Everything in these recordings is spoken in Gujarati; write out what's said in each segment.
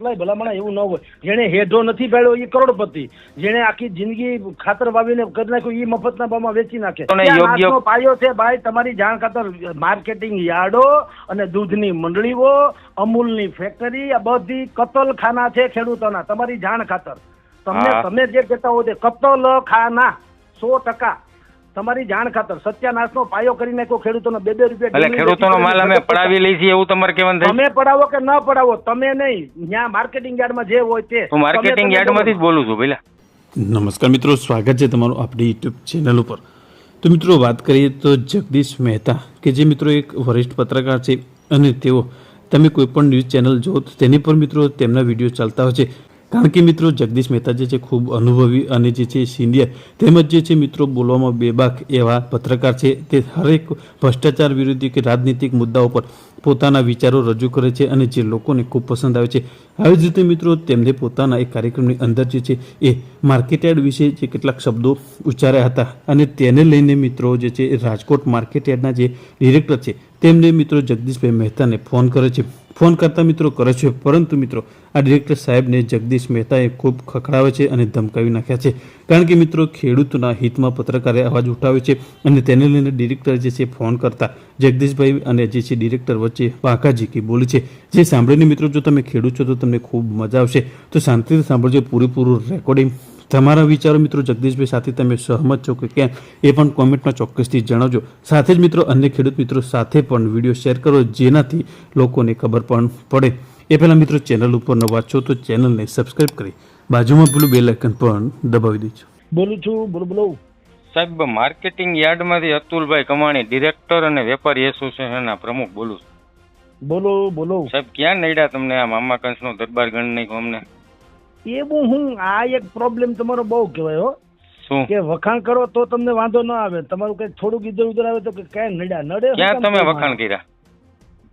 સપ્લાય ભલામણા એવું ન હોય. જેણે હેઢો નથી પાડ્યો એ કરોડપતિ. જેણે આખી જિંદગી ખાતર વાવીને કરી નાખ્યું એ મફતના ભાવમાં વેચી નાખે. યોગ્ય- પાયો છે ભાઈ તમારી જાણ ખાતર માર્કેટિંગ યાર્ડો અને દૂધની મંડળીઓ અમૂલની ફેક્ટરી આ બધી કતલખાના છે ખેડૂતોના તમારી જાણ ખાતર. તમને તમે જે કહેતા હો તે કતલખાના સો ટકા. તમારી જાણ ખાતર સત્યાનાશનો પાયો કરી નાખ્યો ખેડૂતોનો બે બે રૂપિયા એટલે ખેડૂતોનો માલ અમે પડાવી લઈ છીએ એવું તમારે કહેવાનું થાય તમે પડાવો કે ન પડાવો તમે નહીં. ત્યાં માર્કેટિંગ યાર્ડમાં જે હોય તે હું માર્કેટિંગ યાર્ડમાંથી જ બોલું છું પેલા નમસ્કાર મિત્રો સ્વાગત છે તમારું આપણી યુટ્યુબ ચેનલ ઉપર. તો મિત્રો વાત કરીએ તો જગદીશ મહેતા કે જે મિત્રો એક વરિષ્ઠ પત્રકાર છે અને તેઓ તમે કોઈ પણ ન્યૂઝ ચેનલ જો તો તેની પર મિત્રો તેમના વીડિયો ચાલતા હોય છે. કારણ કે મિત્રો જગદીશ મહેતા જે છે ખૂબ અનુભવી અને જે છે સિનિયર, તેમજ જે છે મિત્રો બોલવામાં બેબાક એવા પત્રકાર છે, તે હરેક ભ્રષ્ટાચાર વિરોધી કે રાજનીતિક મુદ્દાઓ પર પોતાના વિચારો રજૂ કરે છે અને જે લોકોને ખૂબ પસંદ આવે છે. આવી જ રીતે મિત્રો, તેમને પોતાના એક કાર્યક્રમની અંદર જે છે એ માર્કેટયાર્ડ વિશે જે કેટલાક શબ્દો ઉચ્ચાર્યા હતા અને તેને લઈને મિત્રો જે છે રાજકોટ માર્કેટયાર્ડના જે ડિરેક્ટર છે તેમને મિત્રો જગદીશભાઈ મહેતાને ફોન કરે છે. ફોન કરતા મિત્રો કરે છે, પરંતુ મિત્રો આ ડિરેક્ટર સાહેબને જગદીશ મહેતાએ ખૂબ ખખડાવે છે અને ધમકાવી નાખ્યા છે. કારણ કે મિત્રો, ખેડૂતના હિતમાં પત્રકારે અવાજ ઉઠાવ્યો છે અને તેને લઈને ડિરેક્ટર જે છે ફોન કરતા. જગદીશભાઈ અને જે છે ડિરેક્ટર વચ્ચે વાંકાઝીકી બોલી છે. જે સાંભળીને મિત્રો જો તમે ખેડૂત છો તો તમને ખૂબ મજા આવશે. તો શાંતિથી સાંભળજો પૂરેપૂરું રેકોર્ડિંગ તમારા વિચારો મિત્રો જગદીશભાઈ સાથે તમે સહમત છો કે કેમ એ પણ કોમેન્ટમાં ચોક્કસથી જણાવજો. સાથે જ મિત્રો અન્ય ખેડૂત મિત્રો સાથે પણ વીડિયો શેર કરો જેનાથી લોકોને ખબર પણ પડે. એ પહેલાં મિત્રો ચેનલ ઉપર નવા છો તો ચેનલને સબસ્ક્રાઈબ કરી બાજુમાં પેલું બેલ આઇકન પણ દબાવી દેજો. બોલું છું બોલો બોલો. સાહેબ માર્કેટિંગ યાર્ડમાંથી અતુલભાઈ કમાણી ડિરેક્ટર અને વેપારી એસોસિએશનના પ્રમુખ બોલું છું. બોલો બોલો. સાહેબ ક્યાં નડ્યા તમને આ મામા કંસનો દરબાર ગણ નહીં અમને? એવું હું આ એક પ્રોબ્લેમ તમારો બહુ કહેવાય હો. શું? કે વખાણ કરો તો તમને વાંધો ન આવે. તમારું કઈ થોડુંક ઇધર ઉધર આવે તો ક્યાં નડ્યા? નડે ક્યાં તમે વખાણ કર્યા?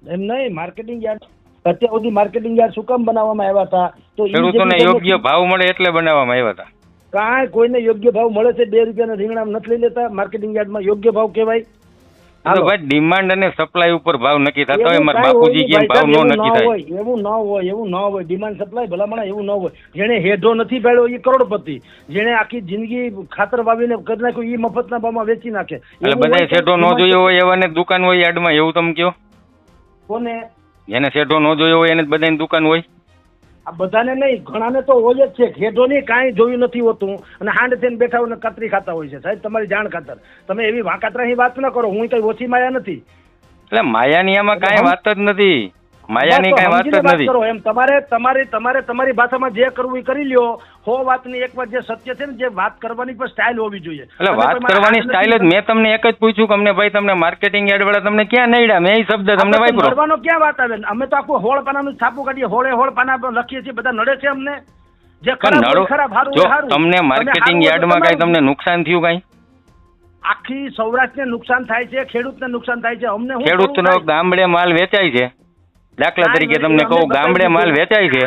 એમ નહીં માર્કેટિંગ યાર્ડ. અત્યાર સુધી માર્કેટિંગ યાર્ડ શું કામ બનાવવામાં આવ્યા હતા? તો ખેડૂતોને યોગ્ય ભાવ મળે એટલે બનાવવામાં આવ્યા હતા. કાંઈ કોઈને યોગ્ય ભાવ મળે છે બે રૂપિયાના રીંગણા નથી લઈ લેતા. માર્કેટિંગ યાર્ડમાં યોગ્ય ભાવ કહેવાય. એ તો ભાઈ ડિમાન્ડ અને સપ્લાય ઉપર ભાવ નક્કી થતા હોય મારા બાપુજી કેમ ભાવ નો નક્કી થાય. એવું ન હોય એવું ન હોય ડિમાન્ડ સપ્લાય ભલામણ એવું ન હોય. જેણે હેઢો નથી પાડ્યો એ કરોડપતિ. જેણે આખી જિંદગી ખાતર વાવીને કરી નાખ્યું એ મફતના ભાવમાં વેચી નાખે. એટલે એવું શેઢો ન જોયો હોય એવાને દુકાન હોય યાર્ડમાં એવું તમે કયો કોને? જેને શેઢો ન જોયો હોય એને બધાની દુકાન હોય? આ બધાને નહીં ઘણાને તો હોય જ છે. ખેડોની કાંઈ જોયું નથી હોતું. અને હાંડ થઈને બેઠા હોય કતરી ખાતા હોય છે. સાહેબ તમારી જાણ ખાતર. તમે એવી વાંકાતરાની વાત ન કરો. હું કઈ ઓછી માયા નથી. એટલે માયાની આમાં કાંઈ વાત જ નથી. માયાની કાંઈ વાત જ નથી. કરો. એમ તમારે તમારી તમારે તમારી ભાષામાં જે કરવું એ કરી લ્યો. હો વાતની એક વાત જે સત્ય છે ને જે વાત કરવાની પણ સ્ટાઇલ હોવી જોઈએ. એટલે વાત કરવાની સ્ટાઇલ જ મેં તમને એક જ પૂછ્યું કે અમને ભાઈ તમને માર્કેટિંગ એડ વાળા તમને ક્યાં નડ્યા? મેં એ શબ્દ તમને વાપરો. નડવાનો ક્યાં વાત આવે? અમે તો આખું હોળ પાનાનું છાપું કાઢીએ હોળે હોળ પાના લખીએ છીએ બધા નડે છે અમને. જે ખરાબ જો તમને માર્કેટિંગ યાર્ડમાં કાંઈ તમને નુકસાન થયું કાંઈ? આખી સૌરાષ્ટ્રને નુકસાન થાય છે ખેડૂતને નુકસાન થાય છે. અમને ખેડૂત ખેડૂતનો ગામડે માલ વેચાય છે. દાખલા તરીકે તમને કહું ગામડે માલ વેચાય છે.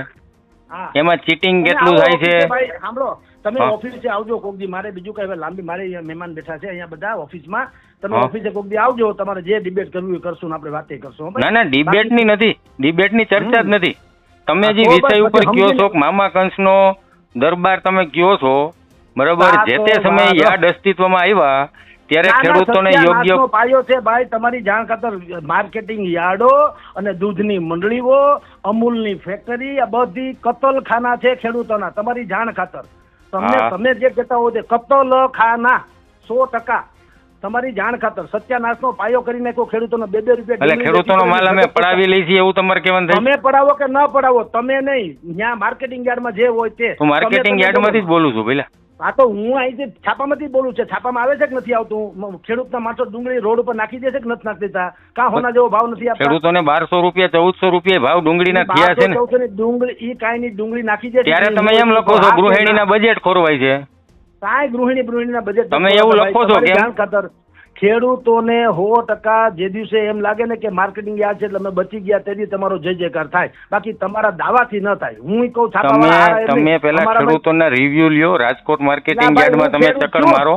એમાં ચીટિંગ કેટલું થાય છે? સાંભળો તમે. ઓફિસે આવજો કોક દી મારે બીજું કઈ લાંબી મારે મહેમાન બેઠા છે અહીંયા બધા ઓફિસમાં તમે ઓફિસે કોક દી આવજો તમારે જે ડિબેટ કરવું એ કરશું ને આપણે વાતે કરશું ના. ના ડિબેટની નથી. ડિબેટની ચર્ચા જ નથી. તમે જે વિષય ઉપર કયો છો મામા કંસનો દરબાર તમે કયો છો? બરોબર જે તે સમયે યાદ અસ્તિત્વમાં આવ્યા ત્યારે ખેડૂતોને યોગ્ય પાયો છે ભાઈ. તમારી જાણ ખાતર માર્કેટિંગ યાર્ડો અને દૂધની મંડળીઓ અમૂલની ફેક્ટરી આ બધી કતલખાના છે ખેડૂતોના. તમારી જાણ ખાતર. તમને તમે જે કહેતા હો તે કતલખાના સો ટકા. તમારી જાણ ખાતર. સત્યાનાશનો પાયો કરી નાખ્યો ખેડૂતોનો. બે બે રૂપિયા એટલે ખેડૂતોનો માલ અમે પડાવી લઈ છીએ એવું તમારે કહેવાનું થાય તમે પડાવો કે ન પડાવો તમે નહીં. ત્યાં માર્કેટિંગ યાર્ડમાં જે હોય તે. હું માર્કેટિંગ યાર્ડમાંથી જ બોલું છું પેલા હા તો હું અહીંથી છાપામાંથી બોલું છે છાપામાં આવે છે કે નથી આવતું? ખેડૂતના માણસો ડુંગળી રોડ ઉપર નાખી દે છે કે નથી નાખી દેતા? કાં હોના જેવો ભાવ નથી આપતા? ખેડૂતોને બારસો રૂપિયા ચૌદસો રૂપિયા ભાવ ડુંગળીના થયા છે ને. ડુંગળી ઈ કાંઈ ની ડુંગળી નાખી દે. ત્યારે તમે એમ લખો છો ગૃહિણીના બજેટ ખોરવાય છે. કાંઈ ગૃહિણી ગૃહિણીના બજેટ તમે એવું લખો છો કે ખાતર ખેડૂતોને સો ટકા જે દિવસે એમ લાગે ને કે માર્કેટિંગ યાદ છે એટલે અમે બચી ગયા તેથી તમારો જય જયકાર થાય. બાકી તમારા દાવાથી ન થાય. હું કહું તમે પેલા ખેડૂતોના રિવ્યુ લ્યો રાજકોટ માર્કેટિંગ યાર્ડમાં તમે ચક્કર મારો.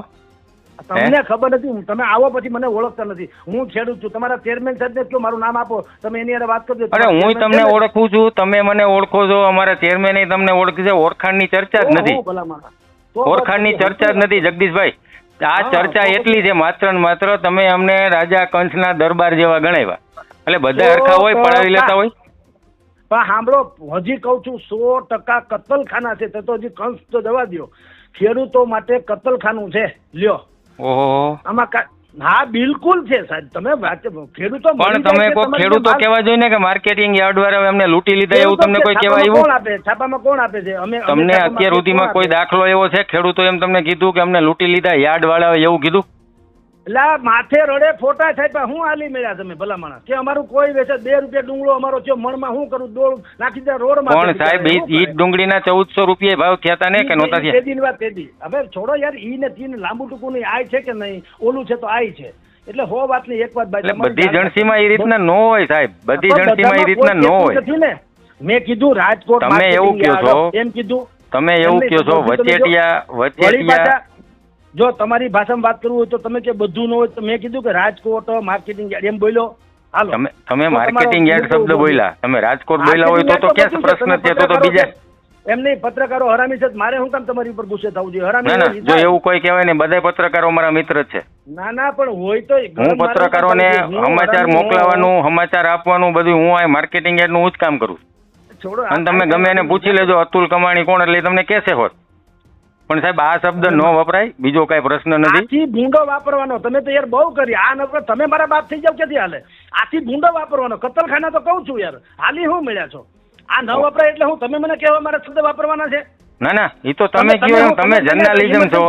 તમને ખબર નથી તમે આવો પછી મને ઓળખતા નથી. હું ખેડૂત છું. તમારા ચેરમેન સાહેબને કયો મારું નામ આપો. તમે એની અરે વાત કરજો. અરે હું તમને ઓળખું છું. તમે મને ઓળખો છો. અમારા ચેરમેન તમને ઓળખી છે. ઓળખાણની ચર્ચા જ નથી. ઓળખાણની ચર્ચા જ નથી જગદીશભાઈ. આ ચર્ચા એટલી છે માત્ર ને માત્ર તમે અમને રાજા કંસના દરબાર જેવા ગણાવ્યા. એટલે બધા હરખા હોય પડાવી લેતા હોય? પણ સાંભળો હજી કહું છું સો ટકા કતલખાના છે તો હજી કંસ તો જવા દ્યો. ખેડૂતો માટે કતલખાનું છે લ્યો. ઓહો. આમાં હા બિલકુલ છે સાહેબ. તમે ખેડૂતો પણ તમે કોઈ ખેડૂતો કેવા કહેવા જોઈએ ને કે માર્કેટિંગ યાર્ડ વાળા એમને લૂંટી લીધા એવું તમને કોઈ કહેવા આવ્યું? કોણ આપે? છાપામાં કોણ આપે છે? અમે તમને અત્યાર સુધીમાં કોઈ દાખલો એવો છે? ખેડૂતો એમ તમને કીધું કે અમને લૂંટી લીધા યાર્ડ વાળા એવું કીધું? આ માથે રડે ફોટા છાપ્યા હું આલી મળ્યા તમે ભલા માણસ? કે અમારું કોઈ વેચે બે રૂપિયા ડુંગળો અમારો છે મણમાં હું કરું દોડ નાખી દે રોડમાં પણ સાહેબ? ઈ ડુંગળીના ચૌદસો રૂપિયા ભાવ થયા હતા ને કે નહોતા થયા? તેદી વાત તેદી હવે છોડો યાર ઈ ને તીન લાંબુ ટૂંકું નહીં આય છે કે નહીં? ઓલું છે તો આય છે. એટલે હો વાતની એક વાત ભાઈ બધી જાણ- જણસીમાં એ રીતના નો હોય સાહેબ. બધી પણ જણસીમાં એ રીતના નો હોય. મેં કીધું રાજકોટ તમે એવું કહો છો. એમ કીધું. તમે એવું કહો છો વચેટિયા વચેટિયા જો તમારી ભાષામાં વાત કરવું હોય તો તમે કે બધું ન હોય તો મેં કીધું કે રાજકોટ માર્કેટિંગ યાર્ડ એમ બોલ્યો. હાલો. તમે તમે માર્કેટિંગ યાર્ડ શબ્દ બોલ્યા. તમે રાજકોટ બોલ્યા હોય તો તો કે પ્રશ્ન છે તો તો બીજા એમ નહીં પત્રકારો હરામી છે મારે શું કામ તમારી ઉપર ગુસ્સે થવું જોઈએ? હરામી ના ના જો એવું કોઈ કહેવાય ને બધા પત્રકારો મારા મિત્ર છે. ના ના પણ હોય તો હું પત્રકારોને સમાચાર મોકલાવાનું સમાચાર આપવાનું બધું હું આ માર્કેટિંગ યાર્ડનું હું જ કામ કરું છું. છોડો અને તમે ગમે એને પૂછી લેજો અતુલ કમાણી કોણ એટલે તમને કેસે હોત. પણ સાહેબ આ શબ્દ ન વપરાય બીજો કઈ પ્રશ્ન નથી. આથી ભૂંડો વાપરવાનો તમે તો યાર બહુ કરી. આ નકર તમે મારા બાપ થઈ જાવ ક્યાંથી હાલે? આથી ભૂંડો વાપરવાનો. કતલખાના તો કહું છું યાર. હાલી હું મળ્યા છો? આ ન વપરાય એટલે હું તમે મને કહેવા મારા શબ્દ વાપરવાના છે? ના ના એ તો તમે કહો તમે જર્નાલિઝમ છો.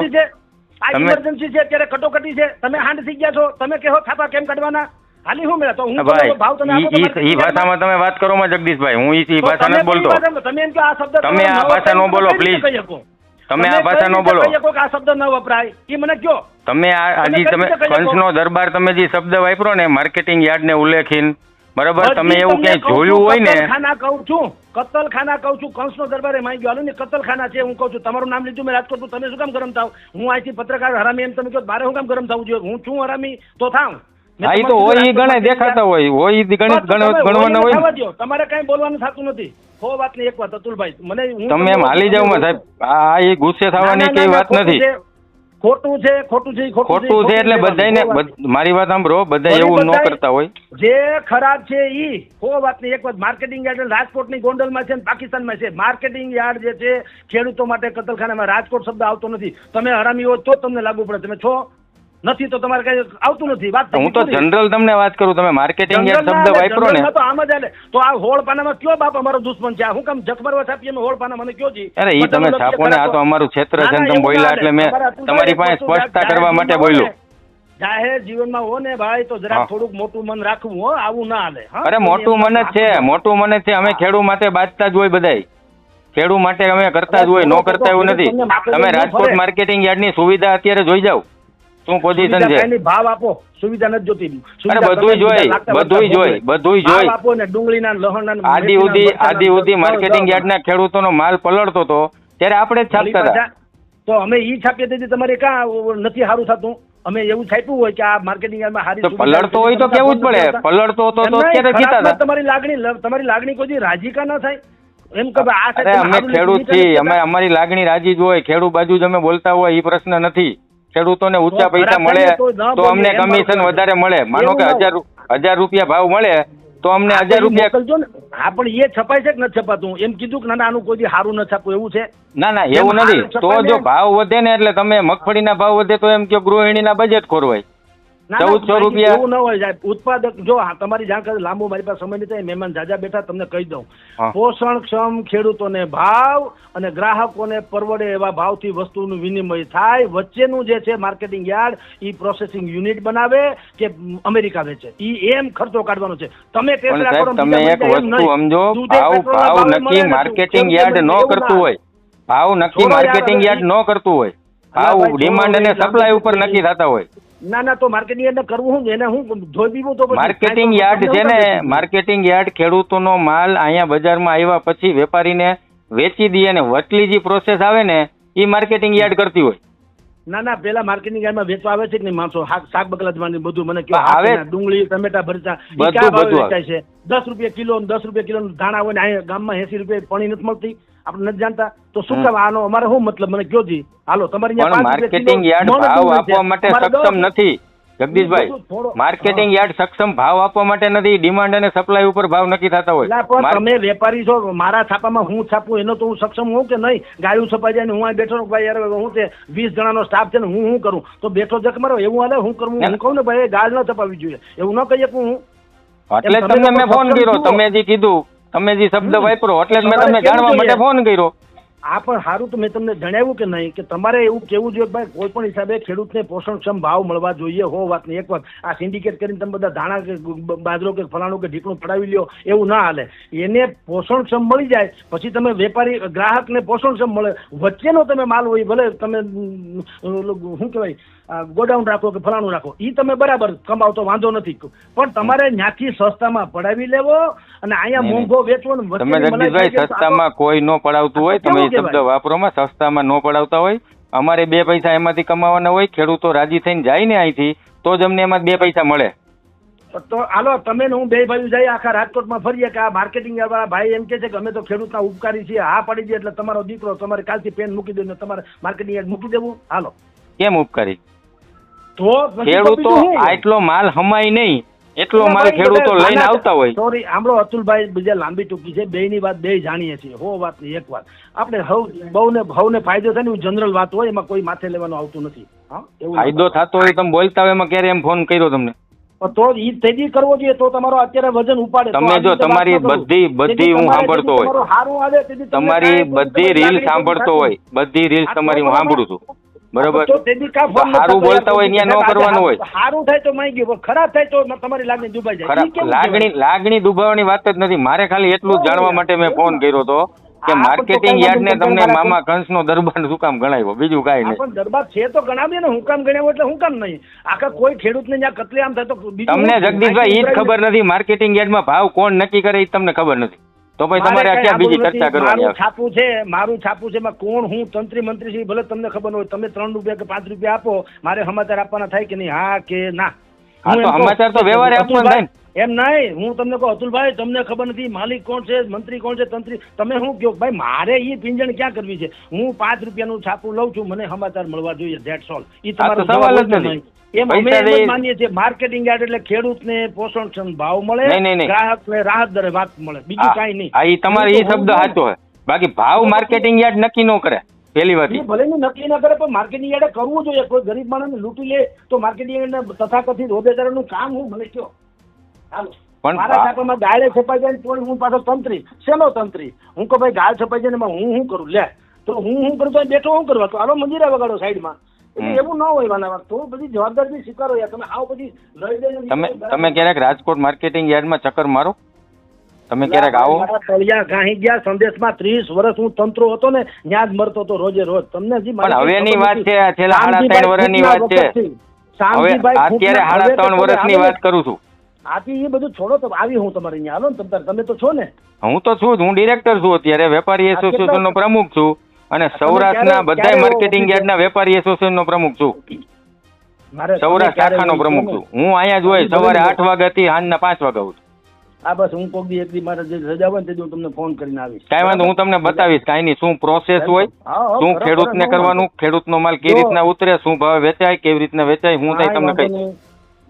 આ ઇમરજન્સી છે અત્યારે કટોકટી છે. તમે હાંડ થઈ ગયા છો. તમે કહો થાપા કેમ કાઢવાના? હાલી હું મેળા તો? હું ભાવ તમે ઈ- ભાષામાં તમે વાત કરો માં જગદીશભાઈ. હું ઈ ભાષા તમે નથી બોલતો. તમે આ શબ્દ તમે આ ભાષા ન બોલો, તમે તમે આ ભાષા ન બોલો. કહી આ શબ્દ ન વપરાય? એ મને કયો. તમે આ હજી તમે કંસનો દરબાર તમે જે શબ્દ વાપરો ને માર્કેટિંગ યાર્ડ ને ઉલ્લેખીન બરાબર? તમે એવું ક્યાંય જોયું હોય ને? ખાના કહું છું. કતલખાના કહું છું કંસનો દરબારે માઈ ગયો ને કતલખાના છે હું કહું છું. તમારું નામ લીધું મેં રાજકોટ તમે શું કામ ગરમ થાવ? હું અહીંથી પત્રકાર હરામી એમ તમે કહો બારે હું કામ ગરમ થવું જોઈએ? હું છું હરામી? તો થાવ. હા એ તો હોય ઈ ગણે દેખાતા હોય હોય ઈ ગણિત ગણવાના હોય ને. તમારે કઈ બોલવાનું થતું નથી. હો વાતની એક વાત અતુલભાઈ મને તમે એમ હાલી જાવમાં સાહેબ આ એ ગુસ્સે થવાની કઈ વાત નથી. ખોટું છે ખોટું છે ખોટું છે એટલે બધાને બધ- મારી વાત સાંભળો બધા એવું ન કરતા હોય. જે ખરાબ છે ઈ હો વાતની એક વાત માર્કેટિંગ યાર્ડ રાજકોટની ગોંડલમાં છે ને પાકિસ્તાનમાં છે. માર્કેટિંગ યાર્ડ જે છે ખેડૂતો માટે કતલખાનામાં રાજકોટ શબ્દ આવતો નથી. તમે હરામી હો તો તમને લાગુ પડે. તમે છો? નથી તો તમારે કઈ આવતું નથી. વાત હું તો જનરલ તમને વાત કરું તમે માર્કેટિંગ શબ્દ વાપરો ને. તો આમ જ હાલે. તો આ હોળ પાનામાં કયો બાપ અમારો દુશ્મન છે? હું કામ જખમરવા છાપીએ હોળ પાના મને કયો છે અરે ઈ તમે છાપો ને આ તો અમારું ક્ષેત્ર છે તમે બોલ્યા એટલે મેં તમારી પાસે સ્પષ્ટતા કરવા માટે બોલ્યો. જાહેર જીવનમાં હો ને ભાઈ તો જરાક થોડુંક મોટું મન રાખવું હો આવું ના હાલે. અરે મોટું મન જ છે મોટું મન જ છે અમે ખેડૂત માટે બાજતા જ હોય બધાય. ખેડૂ માટે અમે કરતા જ હોય નો કરતા એવું નથી. તમે રાજકોટ માર્કેટિંગ યાર્ડની સુવિધા અત્યારે જોઈ જાવ શું પોઝિશન છે? ભાવ આપો સુવિધા નથી જોતી સુવિધા જોઈ, વળગતા જોઈ, બધું જોઈ. આપો ને ડુંગળીના લહણના આદિ ઉદી આદિ ઉદી માર્કેટિંગ. યાર્ડના ખેડૂતોનો માલ પલળતો હતો ત્યારે આપણે જ છાપતા હતા તો અમે ઈ છાપીએ તેથી તમારે ક્યાં નથી સારું થતું? અમે એવું છાપ્યું હોય કે આ માર્કેટિંગ યાર્ડમાં હારી પલળતો હોય તો કેવું જ પડે. પલળતો તો તો અત્યારે હતા તમારી લાગણી તમારી લાગણી કોઈ રાજી કા ન થાય? એમ કે આ અમે ખેડૂત છીએ અમે અમારી લાગણી રાજી જ હોય ખેડૂત બાજુ જ અમે બોલતા હોય એ પ્રશ્ન નથી. ખેડૂતોને ઊંચા પૈસા મળે તો અમને કમિશન વધારે મળે. માનો કે હજાર હજાર રૂપિયા ભાવ મળે તો અમને હજાર રૂપિયા મોકલજો ને. હા પણ એ છપાય છે કે નથી છપાતું? એમ કીધું કે ના ના આનું કોઈ સારું ન છાપું એવું છે? ના ના એવું નથી. તો જો ભાવ વધે ને એટલે તમે મગફળીના ભાવ વધે તો એમ કે ગૃહિણીના બજેટ ખોરવાય. ના, ના, 1400 ભાઈ, રૂપિયા. એવું ન હોય સાહેબ. ઉત્પાદક જો તમારી જાણકારી લાંબુ મારી પાસે સમય નથી મહેમાન જાજા બેઠા તમને કહી દઉં. પોષણક્ષમ ખેડૂતોને ભાવ અને ગ્રાહકોને પરવડે એવા ભાવથી વસ્તુનું વિનિમય થાય. વચ્ચેનું જે છે માર્કેટિંગ યાર્ડ ઈ પ્રોસેસિંગ યુનિટ બનાવે કે અમેરિકા વેચે. ઈ એમ ખર્ચો કાઢવાનો છે. તમે તમે એક વસ્તુ સમજો ભાવ ભાવ નક્કી માર્કેટિંગ યાર્ડ ન કરતું હોય. ભાવ નક્કી માર્કેટિંગ યાર્ડ ન કરતું હોય. ભાવ ડિમાન્ડ અને સપ્લાય ઉપર નક્કી થતા હોય. ના ના તો માર્કેટિંગ યાર્ડ કરવું હું? એને હું ધોઈ દીવું તો માર્કેટિંગ યાર્ડ છે ને માર્કેટિંગ યાર્ડ ખેડૂતોનો માલ અહીંયા બજારમાં આવ્યા પછી વેપારીને વેચી દે અને વચલી જે પ્રોસેસ આવે ને એ માર્કેટિંગ યાર્ડ કરતી હોય. ના ના પેલા માર્કેટિંગ યાર્ડમાં વેચવા આવે છે કે નહીં? માણસો શાક બગલા બધું મને કયો આવે. ડુંગળી ટમેટા ભરતા બધું, બધું વેચાય છે? દસ રૂપિયા કિલો દસ રૂપિયા કિલો ધાણા હોય ને અહીંયા ગામમાં એસી રૂપિયા પાણી નથી મળતી. આપણે નથી જાણતા. તો શું કામ આનો અમારે શું મતલબ? મને કયો જી? હાલો તમારી માર્કેટિંગ યાર્ડ ભાવ આપવા માટે સક્ષમ નથી જગદીશભાઈ. માર્કેટિંગ યાર્ડ સક્ષમ ભાવ આપવા માટે નથી ડિમાન્ડ અને સપ્લાય ઉપર ભાવ નક્કી થતા હોય. તમે વેપારી છો મારા છાપામાં હું છાપું એનો તો હું સક્ષમ હોઉં કે નહીં? ગાયું છપાઈ જાય ને હું અહીં બેઠો ભાઈ યાર હું તે વીસ જણાનો સ્ટાફ છે ને હું શું કરું? તો બેઠો જક મારો એવું હાલે? હું કરું? હું કહું ને ભાઈ ગાળ ન છપાવી જોઈએ. એવું ન કહીએ હું. એટલે તમે તમને મેં ફોન કર્યો. તમે જે કીધું તમે જે શબ્દ વાપરો એટલે જ મેં તમને જાણવા માટે? ફોન કર્યો આ પણ સારું તો મેં તમને જણાવ્યું કે નહીં કે તમારે એવું કેવું જોઈએ ભાઈ કોઈ પણ હિસાબે ખેડૂતને પોષણક્ષમ ભાવ મળવા જોઈએ હો વાત નહીં એક વાત આ સિન્ડિકેટ કરીને તમે બધા ધાણા કે બાજરો કે ફલાણું કે ઢીકણું પડાવી લ્યો એવું ના હાલે એને પોષણક્ષમ મળી જાય પછી તમે વેપારી ગ્રાહકને પોષણક્ષમ મળે વચ્ચેનો તમે માલ હોય ભલે તમે શું કહેવાય ગોડાઉન રાખો કે ફલાણું રાખો એ તમે બરાબર કમાવ તો વાંધો નથી. પણ તમારે ન્યાથી સસ્તામાં પડાવી લેવો અને અહીંયા. મોંઘો વેચવો તમે જગદીશભાઈ સસ્તામાં કોઈ નો પડાવતું હોય તમે શબ્દ વાપરોમાં સસ્તામાં નો પડાવતા હોય. અમારે બે પૈસા એમાંથી કમાવાના હોય ખેડૂતો રાજી થઈને જાય ને અહીંથી તો જ અમને એમાં બે પૈસા મળે. તો હાલો તમે ને હું બે ભાઈ જઈ આખા રાજકોટમાં ફરીએ કે આ માર્કેટિંગ વાળા ભાઈ એમ કે છે કે અમે તો ખેડૂતના ઉપકારી છીએ હા પડી જાય એટલે તમારો દીકરો તમારે કાલથી પેન મૂકી દે તમારે માર્કેટિંગ મૂકી દેવું. હાલો. કેમ ઉપકારી? તો ખેડૂતો આટલો માલ હમાય નહીં. એટલો માલ ખેડૂતો લઈને આવતા હોય. સોરી આમળો અતુલભાઈ બીજા લાંબી ટૂંકી છે બેયની વાત બે જાણીએ છીએ. હો વાતની એક વાત. આપણે હવ બહુને ભવને ફાયદો થાય ને જનરલ વાત હોય એમાં કોઈ માથે લેવાનું આવતું નથી. ફાયદો થતો હોય તમે બોલતા હોય એમાં ક્યારે એમ ફોન કર્યો તમને? તો ઈ તેજી કરવો જોઈએ તો તમારો અત્યારે વજન ઉપાડે. તમે જો તમારી બધી- બધી હું સાંભળતો હોય. તમારું બધી રીલ સાંભળતો હોય બધી રીલ તમારી હું સાંભળું છું. બરોબર. નતો બોલતા હોય? ત્યાં ન કરવાનું હોય. સારું થાય તો માઈ ગયું ખરાબ થાય તો તમારી લાગણી દુભાઈ જાય. લાગણી લાગણી દુભાવવાની વાત જ નથી. મારે ખાલી એટલું જ જાણવા માટે મેં ફોન કર્યો હતો કે માર્કેટિંગ યાર્ડ ને તમને મામા મામા કંસનો દરબાર શું કામ ગણાવ્યો? બીજું કઈ નહીં. દરબાર છે તો ગણાવીએ ને હું કામ ગણાવ્યો એટલે હું કામ નહીં. આખા કોઈ ખેડૂત ને કતલેઆમ થાય તો તમને? જગદીશભાઈ ઈ જ ખબર નથી માર્કેટિંગ યાર્ડમાં ભાવ કોણ નક્કી કરે એ તમને ખબર નથી. તો ભાઈ તમારે ક્યાં બીજી ચર્ચા કરવાની મારું છાપું છે મારું છાપું છે એમાં કોણ હું તંત્રી મંત્રી છે ભલે તમને ખબર હોય તમે ત્રણ રૂપિયા કે પાંચ રૂપિયા આપો મારે સમાચાર આપવાના થાય કે નહીં? હા કે ના? હા, તો સમાચાર તો વ્યવહારે આપવાનો થાય એમ નહીં હું તમને કહું અતુલભાઈ તમને ખબર નથી માલિક કોણ છે મંત્રી કોણ છે તંત્રી તમે શું કહો? ભાઈ મારે ઈ પિંજણ ક્યાં કરવી છે? હું પાંચ રૂપિયાનું છાપું લઉં છું મને સમાચાર મળવા જોઈએ ધેટ્સ ઓલ એ તમારો સવાલ જ નથી. એમ અમે એમ માનીએ છીએ માર્કેટિંગ યાર્ડ એટલે ખેડૂતને પોષણક્ષમ ભાવ મળે નહીં, નહીં, નહીં. ગ્રાહકને રાહત દરે વાત મળે. બીજું કાંઈ નહીં. હા ઈ તમારે શબ્દ સાચો છે. બાકી ભાવ માર્કેટિંગ યાર્ડ નક્કી ન કરે પેલી વાત. ભલે ને નક્કી ન કરે પણ માર્કેટિંગ યાર્ડે કરવું જોઈએ. કોઈ ગરીબ માણસને લૂંટી લે તો માર્કેટિંગ યાર્ડને તથાકથિત હોદ્દેદારોનું કામ હું મને કયો? પણ મારા છાપામાં ગાળે છપાઈ જાય ને હું પાછો તંત્રી. શેનો તંત્રી? હું કહું ભાઈ ગાળ છપાઈ જાય ને હું શું કરું? લે. તો હું શું કરું? તો બેઠો શું કરવા? તો મંદિર મંદિરે વગાડો સાઈડમાં. એવું ન હોય વાના તો બધી જવાબદારી સ્વીકારો યાર. તમે આવો પછી લઈ જઈને તમે તમે ક્યારેક રાજકોટ માર્કેટિંગ યાર્ડમાં ચક્કર મારો? તમે ક્યારેક આવો? તળિયા ગાહી ગયા સંદેશમાં ત્રીસ વર્ષ હું તંત્રો હતો ને ત્યાં જ મરતો હતો રોજે રોજ. તમને હજી પણ હવેની વાત છે, આ છેલ્લા સાડા ત્રણ વર્ષની વાત છે. હવે અત્યારે સાડા ત્રણ વર્ષ વર્ષની વાત કરું છું. આથી એ બધું છોડો તો આવી હું તમારે અહીંયા. હાલો ને તમ તો છો ને. હું તો છું જ, હું ડિરેક્ટર છું અત્યારે વેપારી આ એસોસિએશન નો પ્રમુખ છું. અને સૌરાષ્ટ્રના બધા માર્કેટિંગ યાર્ડના વેપારી એસોસિએશનનો પ્રમુખ છું. સૌરાષ્ટ્ર શાખાનો પ્રમુખ છું. હું અહીંયા જ હોય સવારે. આઠ વાગ્યાથી સાંજના પાંચ વાગ્યા છું. આ બસ હું કોક દી એક દી મારે જે રજા હોય ને હું તમને ફોન કરીને આવીશ. કાંઈ વાંધો હું તમને બતાવીશ કાંઈ નહીં. શું પ્રોસેસ હોય શું ખેડૂતને. કરવાનું ખેડૂતનો માલ કેવી રીતના ઉતરે શું ભાવે વેચાય કેવી રીતના વેચાય હું તમને કહીશ.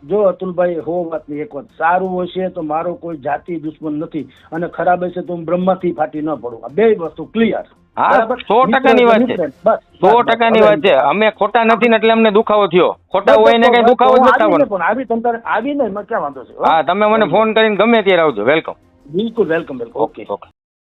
જો અતુલભાઈ હો વાતની એક વાત સારું હશે તો મારો કોઈ જાતિ દુશ્મન નથી અને ખરાબ હશે તો હું બ્રહ્માથી ફાટી ન પડું. આ બે વસ્તુ ક્લિયર હા સો ટકાની વાત છે. સો ટકાની વાત છે. અમે ખોટા નથી ને એટલે અમને દુખાવો થયો. ખોટા હોય ને કઈ દુખાવો જ નથી આવી તમ આવી ને ક્યાં વાંધો છે હા? તમે મને ફોન કરીને ગમે ત્યારે આવજો. વેલકમ બિલકુલ વેલકમ વેલકમ ઓકે ઓકે